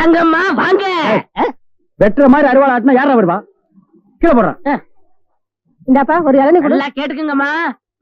வாங்கம்மா வாங்க. வெட்டுற மாதிரி அருவாள் ஆட்டினா யாரா வருவா? கீழே போடுறான் இந்தாப்பா ஒரு இளநீ கொடு. நல்லா கேட்டுக்குங்கம்மா.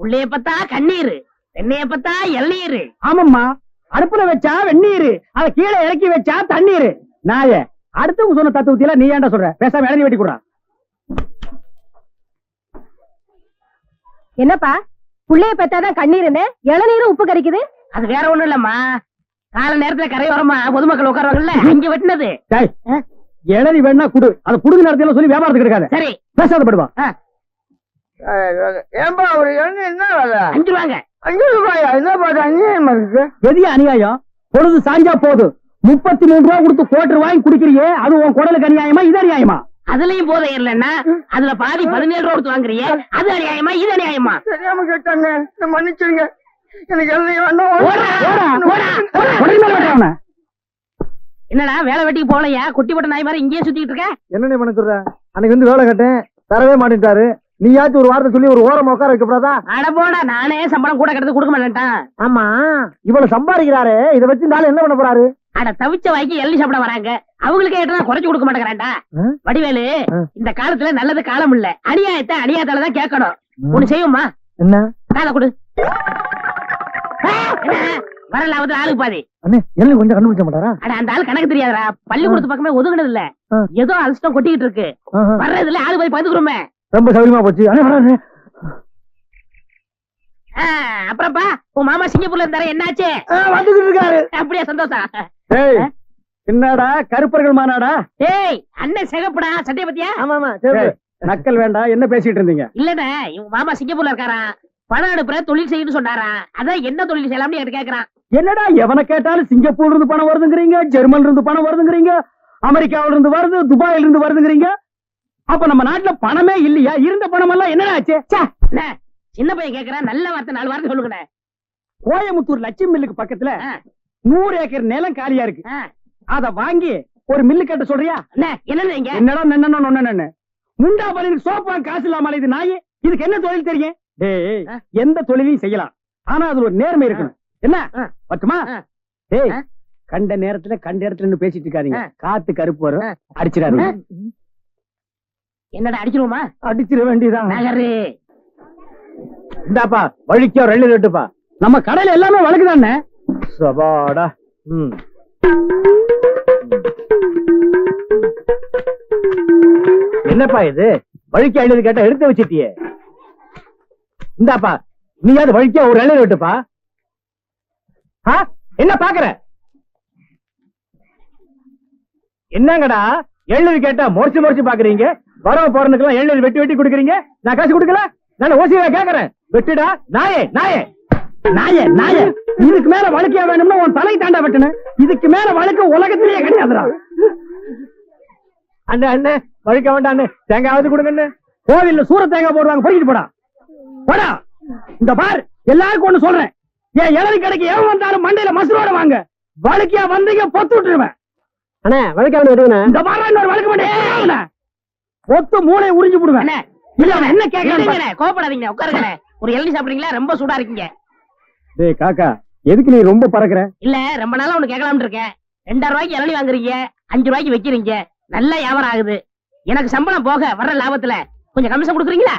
புள்ளைய பத்தா கண்ணீர் தென்னைய பத்தா இளநீர். ஆமாம்மா. அடுப்புல வச்சா வெந்நீர் அத கீழே இறக்கி வச்சா தண்ணீர். நாய அடுத்தவங்க சொன்ன தத்துவத்தில நீ ஏன்டா சொல்ற? பேசாம இளநீ வெட்டி கொடுறா. என்னப்பா? புள்ளைய பெத்தாதான் கண்ணீருன்னு இளநீரும் உப்பு கறிக்குது அது வேற ஒண்ணும் இல்லம்மா. கால நேரத்துல கரையோரமா பொதுமக்கள் உட்காருவாங்கல்ல? அங்க வெட்டினது. டேய் இளநீ வேணா குடு. அதை புடுங்க நேரத்துல சொல்லி வியாபாரத்துக்கு இருக்காது சரி. பேசாத படுவா. ஏன்பா ஒரு என்ன வேலை? அஞ்சு ரூபாங்க. அஞ்சு ரூபாயா? என்ன பாரு அநியாயமா இருக்கு. எதிய அநியாயம். பொழுது சாஞ்சா போதும் முப்பத்தி மூணு ரூபா கொடுத்து கோட்டர் வாங்கி குடிக்கிறியே அது உன் குடலுக்கு அநியாயமா இது அநியாயமா? அதுலயும் போதை இல்லன்னா அதுல பாதி பதினேழு ரூபா கொடுத்து வாங்குறியே அது அநியாயமா இது அநியாயமா? கேட்டாங்க. மன்னிச்சிருங்க என்னடா வேலை வெட்டிக்கு போகலையா? குட்டி போட்ட நாய் மாதிரி இங்கேயே சுத்திட்டு இருக்க? என்னண்ணே பண்ண சொல்ற? அன்னைக்கு வந்து வேலை கேட்டேன். தரவே மாட்டேன்ட்டாரு. நீயாச்சும் ஒரு வார்த்தை சொல்லி ஒரு ஓரமா உட்கார வைக்கப்படாதா? அட போடா நானே சம்பளம் கூட கிடந்து கொடுக்க மாட்டேன்ட்டான். ஆமா. இவ்வளவு சம்பாதிக்கிறாரு. இதை வச்சு இந்த என்ன பண்ண போறாரு? அட தவிச்ச வாய்க்கு எள்ளி சாப்பிட வராங்க. அவங்களுக்கு ஏற்றா குறைச்சு கொடுக்க மாட்டேங்கிறான்டா? வடிவேலு. இந்த காலத்துல நல்லது காலம் இல்ல. அநியாயத்தை அநியாயத்தால தான் கேட்கணும் ஒண்ணு செய்யுமா என்ன? காலை கொடு? வரலாவது ஆளுக்கு பாதி. அண்ணே எண்ணெய் கொஞ்சம் கண்டுபிடிச்ச மாட்டாரா? அட அந்த ஆள் கணக்கு தெரியாதடா. பள்ளிக்கூடத்து பக்கமே ஒதுங்கினது இல்ல. ஏதோ அலசிட்டம் கொட்டிக்கிட்டு இருக்கு. வர்றதுல ஆளு போய் பதுக்குறோமே ரொம்ப சௌரியமா போச்சு. அண்ணே அப்புறம்ப்பா உன் மாமா சிங்கப்பூர்ல இருந்தாரு என்னாச்சு? வந்துகிட்டு இருக்காரு. அப்படியே சந்தோஷம் ஏய் என்னடா கருப்பர்கள் மாநாடா? டேய் அண்ணன் சிகப்புடா சட்டைய பத்தியா? ஆமா ஆமா ஏய், நக்கல் வேண்டாம் என்ன பேசிட்டு இருந்தீங்க? இல்லண்ணே மாமா சிங்கப்பூர்ல இருக்காராம் பணம் அனுப்புற தொழில் செய்யணும்னு சொன்னாராம் அதான் என்ன தொழில் செய்யலாம்னு என்கிட்ட கேக்குறான். என்னடா எவனை கேட்டாலும் சிங்கப்பூர்ல இருந்து பணம் வருதுங்கிறீங்க ஜெர்மன்ல இருந்து பணம் வருதுங்கிறீங்க அமெரிக்காவில இருந்து வருது துபாயில இருந்து வருதுங்கிறீங்க? அப்ப நம்ம நாட்டுல பணமே இல்லையா? இருந்த பணம் எல்லாம் என்னடா ஆச்சு? சின்ன பையன் கேக்குறான் நல்ல வார்த்தை நாலு வார்த்தை சொல்லுங்கண்ணே. கோயமுத்தூர் லட்சுமி மில்லுக்கு பக்கத்துல. நூறு ஏக்கர் நிலம் காலியா இருக்கு. அத வாங்கி ஒரு மில்லு கட்ட சொல்றியா? என்னடா நொன்னன்னு முண்டா பலின் சோப்பா காசு இல்லாம இது நாய். இதுக்கு என்ன தொழில் தெரியும்? டேய். எந்த தொழிலையும் செய்யலாம். ஆனா அதுல ஒரு நேர்மை இருக்கணும். என்ன. பட்டுமா? ஆ. டேய். கண்ட நேரத்துல கண்ட இடத்துல பேசிட்டு இருக்காதீங்க. காத்து கருப்பு வரும். அடிச்சிடாரு. என்னடா அடிச்சிருவோமா? அடிச்சிட வேண்டியதான் நகரு. இந்தாப்பா வழிக்கோ ரெண்டு ரெட்டுப்பா நம்ம கடையில எல்லாமே வழக்குதானே? சபாடா ம். என்னப்பா இது? வழிக்கு எழுதி கேட்டா எடுத்து வச்சிட்டியே. இந்தாப்பா நீயாவது வழிக்க ஒரு எழுதி விட்டுப்பா. ஆ? என்ன பாக்குற? என்னங்கடா எழுதி கேட்டா முறைச்சு முறைச்சு பாக்குறீங்க? வரவ போறதுக்கெல்லாம் எழுதி வெட்டி வெட்டி கொடுக்குறீங்க? நான் காசு கொடுக்கல? நான் ஓசியா கேக்குறேன். வெட்டுடா நாயே நாயே. நாயே நாயே. இதுக்கு மேல வழக்கியா வேணும்னு உன் தலை தாண்டா வெட்டணும். இதுக்கு மேல வழக்கு உலகத்திலேயே கிடையாதுடா. அண்ணா அண்ணே வழிக்க வேண்டாம் அண்ணே. தேங்காவது கொடுங்க கோவில்ல சூர தேங்காய் போடுவாங்க பொறிக்கிட்டு போடா. போடா இந்த பார் எல்லாருக்கும் ஒண்ணு சொல்றேன். ஏன் இளநீ கடைக்கு எவன் வந்தாலும் மண்டையில மசுரோட வாங்க. வழக்கியா வந்தீங்க பொத்து விட்டுருவேன். அண்ணே வழக்காவது விடுங்கண்ணே இந்த பாரு இன்னொரு வழக்கு மாட்டேன் பொத்து மூளை உறிஞ்சு போடுவேன். அண்ணே, இல்ல அவன் என்ன கேட்கறான் இருங்கண்ணே, கோவப்படாதீங்க உட்காருங்கண்ணே. ஒரு எழுதி சாப்பிடுறீங்களா? ரொம்ப சூடா இருக்கீங்க. டேய் காக்கா எதுக்கு நீ ரொம்ப பறக்குற? இல்ல ரொம்ப நாளா ஒண்ணு கேட்கலாம்னு இருக்கேன். ரெண்டாயிரம் ரூபாய்க்கு இளநீ வாங்குறீங்க அஞ்சு ரூபாய்க்கு வைக்கிறீங்க. நல்ல வியாபாரம் ஆகுது. எனக்கு சம்பளம் போக வர்ற லாபத்துல கொஞ்சம் கமிஷன் கொடுக்குறீங்களா?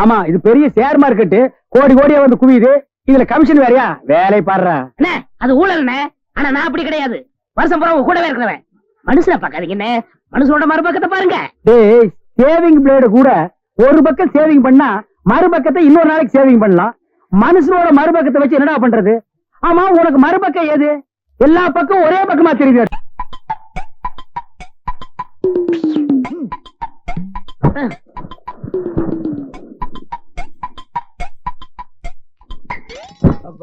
ஆமா இது பெரிய ஷேர் மார்க்கெட் கோடி கோடியா வந்து குவியுது. இதுல கமிஷன் வேறயா? வேலை பாடுறா. அண்ணே அது ஊழல்ண்ணே. ஆனா நான் அப்படி கிடையாது. வருஷம் பூரா கூடவே இருக்கிறவன். மனுஷனை பாக்காதீங்கண்ணே மனுஷனோட மறுபக்கத்தை பாருங்க. டேய் சேவிங் பிளேடு கூட ஒரு பக்கம் சேவிங் பண்ணா மறுபக்கத்தை இன்னொரு நாளைக்கு சேவிங் பண்ணலாம். மனுஷனோட மறுபக்கத்தை வச்சு என்னடா பண்றது? ஆமா உனக்கு மறுபக்கம் ஏது? எல்லா பக்கம் ஒரே பக்கமா தெரியுது.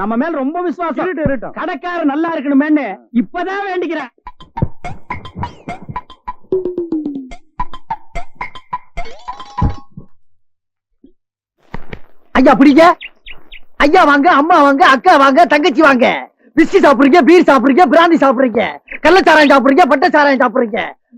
நம்ம மேல ரொம்ப விசுவாசம். கடைக்காரர் நல்லா இருக்கணுமேன்னு இப்பதான் வேண்டிக்கிறேன். ஐயா பிடிங்க. ஐயா வாங்க அம்மா வாங்க அக்கா வாங்க தங்கச்சி வாங்க. பிஸ்கி சாப்பிடுறீங்க பீர் சாப்பிடுறீங்க பிராந்தி சாப்பிடுறீங்க கள்ளச்சாராயம் சாப்பிடுறீங்க பட்ட சாராயம் சாப்பிடுறீங்க.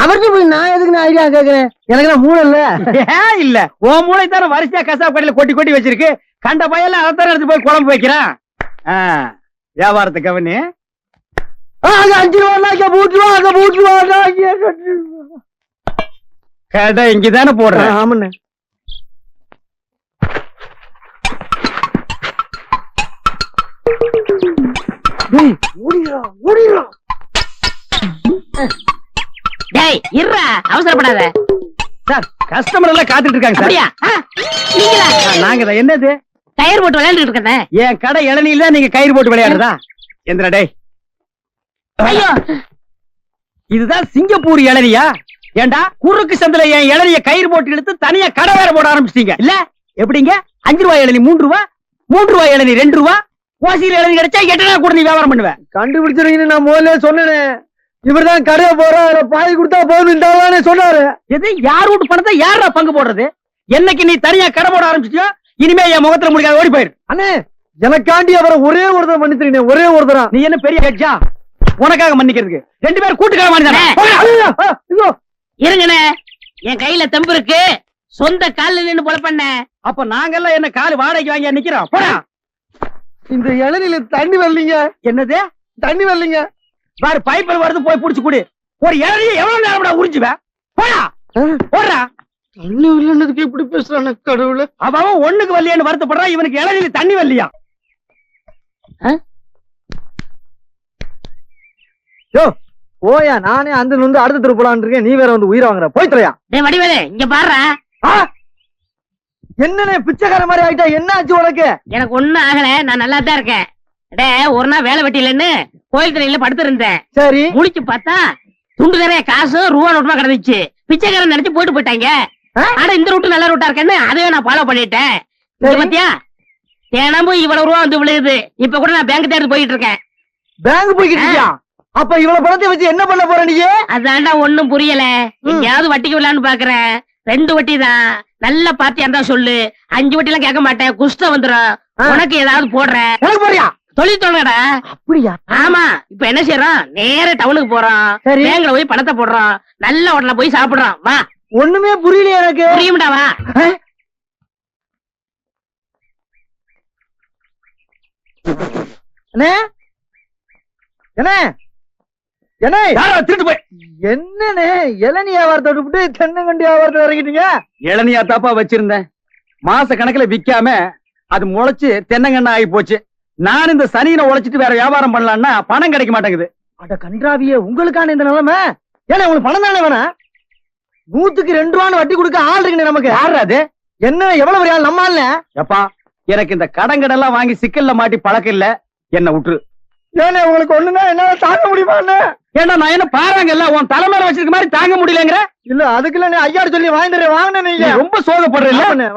அவர்கிட்ட போய் நான் எதுக்கு நான் ஐடியா கேக்குறேன்? எனக்கு நான் மூளை இல்ல. ஏன் இல்ல? உன் மூளை தானே வரிசையா கசாப் கடையில கொட்டி கொட்டி வச்சிருக்கு. கண்ட பையல அதான் எடுத்து போய் குழம்பு வைக்கிறான். வியாபாரத்தை கவனி. அஞ்சு ரூபா மூட்டு ரூபா அங்க மூட்டு ரூபா. கடை இங்கதானே ஆ, போடுற ஆமாண்ணே. டேய் ஓடிடா. டேய் இருடா அவசரப்படாத. சார் கஸ்டமர் எல்லாம் காத்துட்டு இருக்காங்க சார். அப்படியா? ஆ, நீங்களா? ஆ, நாங்க தான் என்னது? டயர் போட்டு விளையாண்டுட்டு இருக்கேன். என் கடை இளநீல நீங்க கயிறு போட்டு விளையாடுறதா? எந்திரா டேய். ஐயோ. இதுதான் சிங்கப்பூர் இளநியா? ஏண்டா குறுக்கு சந்தில என் இளநிய கயிறு போட்டு இழுத்து தனியா கடை வேற போட ஆரம்பிச்சிட்டீங்க. இல்ல எப்படிங்க? அஞ்சு ரூபாய் இளநி மூன்று ரூபா? மூன்று ரூபாய் இளநி ரெண்டு ரூபா? ஓசியில் இளநி கிடைச்சா எட்டனா கூட நீ வியாபாரம் பண்ணுவேன் கண்டுபிடிச்சிருக்கீங்க நான் முதல்ல சொன்னேனே. இவர்தான் கடையை போறா அதுல பாதி கொடுத்தா போதும் சொன்னாரு. எது? யார் வீட்டு பணத்தை யாரா பங்கு போடுறது? என்னைக்கு நீ தனியா கடை போட ஆரம்பிச்சிட்டியோ இனிமே என் முகத்துல முடிக்காத ஓடி போயிரு. அண்ணே எனக்காண்டி அவரை ஒரே ஒருத்தர் மன்னிச்சிருக்கீங்க ஒரே ஒருத்தரா? நீ என்ன பெரிய ஹெட்ஜா உனக்காக மன்னிக்கிறதுக்கு. ரெண்டு பேரும் கூட்டுக்கிற மாதிரி இருங்கண்ணே. என் கையில தெம்பு இருக்கு. சொந்த கால்ல நின்னு பொல பண்ண. அப்ப நாங்கெல்லாம் என்ன காலு வாடகைக்கு வாங்கி நிக்கிறோம்? போடா. இந்த இளநில தண்ணி வரலீங்க. என்னது? தண்ணி வரலீங்க. பாரு பைப்பில் வருது போய் புடிச்சு குடி. ஒரு இளநிய எவ்வளவு நேரம் உறிஞ்சுவேன் போடா. போடுறா. தண்ணி வரலன்னதுக்கு எப்படி பேசுறான கடவுள. அவன் அவன் ஒண்ணுக்கு வரலையான்னு வருத்தப்படுறான் இவனுக்கு இளநில தண்ணி வரலையா? ஓயா நானே அந்த வந்து அடுத்த தெரு போலான்னு இருக்கேன். நீ வேற வந்து உயிரை வாங்குற. போய் தொலையா. டேய் வடிவேலு இங்க பாருடா. என்னண்ணே பிச்சைக்கார மாதிரி ஆயிட்டா? என்ன ஆச்சு உனக்கு? எனக்கு ஒண்ணும் ஆகல நான் நல்லா தான் இருக்கேன். டே ஒரு நாள் வேலை வெட்டிலன்னு கோயில் திரையில படுத்திருந்தேன். சரி. முழிச்சு பார்த்தா துண்டு நிறைய காசு ரூபா நோட்டுமா கிடந்துச்சு. பிச்சைக்காரன் நினைச்சு போயிட்டு போயிட்டாங்க? ஆனா இந்த ரூட்டு நல்ல ரூட்டா இருக்கேன்னு அதையே நான் ஃபாலோ பண்ணிட்டேன். பாத்தியா? தினமும் இவ்வளவு ரூபா வந்து விழுகுது. இப்ப கூட நான் பேங்க் தேடி போயிட்டு இருக்கேன். பேங்க் போய்கிட்டு அப்ப இவ்வளவு பணத்தை வச்சு என்ன பண்ண போற நீ அதான்டா ஒண்ணும் புரியல. எங்கேயாவது வட்டிக்கு விடலான்னு பாக்குறேன். ரெண்டு வட்டி தான். நல்ல பாத்தியா இருந்தா சொல்லு. அஞ்சு வட்டி எல்லாம் கேட்க மாட்டேன். குஷ்டம் வந்துரும். ஆ. உனக்கு ஏதாவது போடுறேன். போறியா தொழில் தொடங்கடா அப்படியா? ஆமா. இப்ப என்ன செய்யறோம் நேர டவுனுக்கு சரி. பேங்க்ல போய் பணத்தை போடுறோம் நல்ல ஹோட்டல்ல போய் சாப்பிடுறோம் வா. ஒண்ணுமே புரியலையே எனக்கு. புரியும்டா வா. அண்ணே என்ன? என்ன? யாரோ திருட்டு போய். என்னண்ணே? இளநீ வியாபாரத்தை விட்டு தென்னங்கண்டி வியாபாரத்தை இறங்கிட்டீங்க? இளநியா தாப்பா வச்சிருந்தேன். மாச கணக்குல விக்காம அது முளைச்சு தென்னங்கண்ணா ஆகி போச்சு. நான் இந்த சனியனை உழைச்சிட்டு வேற வியாபாரம் பண்ணலாம்னா பணம் கிடைக்க மாட்டேங்குது. அட கன்றாவியே உங்களுக்கான இந்த நிலைமை? ஏன்னா உங்களுக்கு பணம் தானே வேணாம்? நூத்துக்கு ரெண்டு ரூபான்னு வட்டி கொடுக்க ஆள் இருக்குண்ணே நமக்கு. அது? என்ன எவ்வளவு பெரிய ஆள் நம்ம ஆள்ல எப்பா எனக்கு இந்த கடன் கடன்லாம் வாங்கி சிக்கல்ல மாட்டி பழக்கம் இல்ல. என்ன விட்டுரு ஏன்னா உங்களுக்கு ஒண்ணுன்னா என்னால தாங்க முடியுமா ஏண்டா நான் என்ன பாருங்க இல்ல உன் தலைமையில வச்சிருக்க மாதிரி தாங்க முடியலங்கிற? இல்ல அதுக்குள்ள ஐயாரு சொல்லி வாங்கிட்டு வாங்கினேன் நீங்க. ரொம்ப சோகப்படுற இல்ல? வாங்கினேன்.